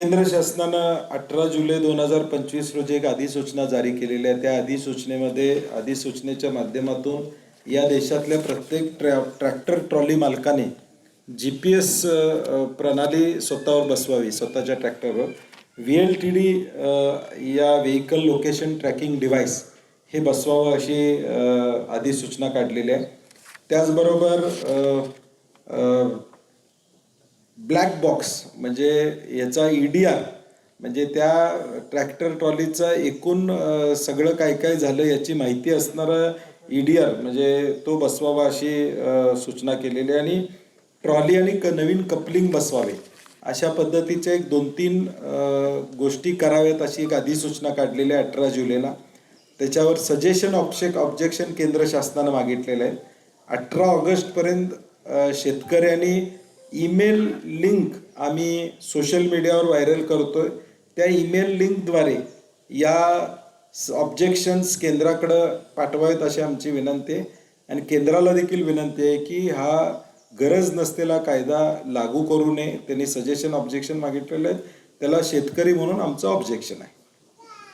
केंद्र शासनानं अठरा जुलै दोन हजार पंचवीस रोजी एक अधिसूचना जारी केलेली आहे. त्या अधिसूचनेमध्ये अधिसूचनेच्या माध्यमातून या देशातल्या प्रत्येक ट्रॅ ट्रॅक्टर ट्रॉली मालकाने जी पी एस प्रणाली स्वतःवर बसवावी स्वतःच्या ट्रॅक्टरवर. व्ही एल टी डी या व्हेकल लोकेशन ट्रॅकिंग डिव्हाइस हे बसवावं अशी अधिसूचना काढलेली आहे. त्याचबरोबर ब्लॅक बॉक्स म्हणजे याचा ई डी आर म्हणजे त्या ट्रॅक्टर ट्रॉलीचा एकूण सगळं काय काय झालं याची माहिती असणारं ई डी आर म्हणजे तो बसवावा अशी सूचना केलेली आहे. आणि ट्रॉली आणि क नवीन कपलिंग बसवावे अशा पद्धतीच्या एक दोन तीन गोष्टी कराव्यात अशी एक अधिसूचना काढलेली आहे अठरा जुलैला. त्याच्यावर सजेशन ऑब्जेक्ट ऑब्जेक्शन केंद्र शासनानं मागितलेलं आहे. अठरा ऑगस्टपर्यंत शेतकऱ्यांनी ईमेल लिंक आम्ही सोशल मीडियावर व्हायरल करतो आहे त्या ईमेल लिंकद्वारे या ऑब्जेक्शन्स केंद्राकडं पाठवावेत अशी आमची विनंती आहे. आणि केंद्राला देखील विनंती आहे की हा गरज नसलेला कायदा लागू करू नये. त्यांनी सजेशन ऑब्जेक्शन मागितलेलं आहे त्याला शेतकरी म्हणून आमचं ऑब्जेक्शन आहे.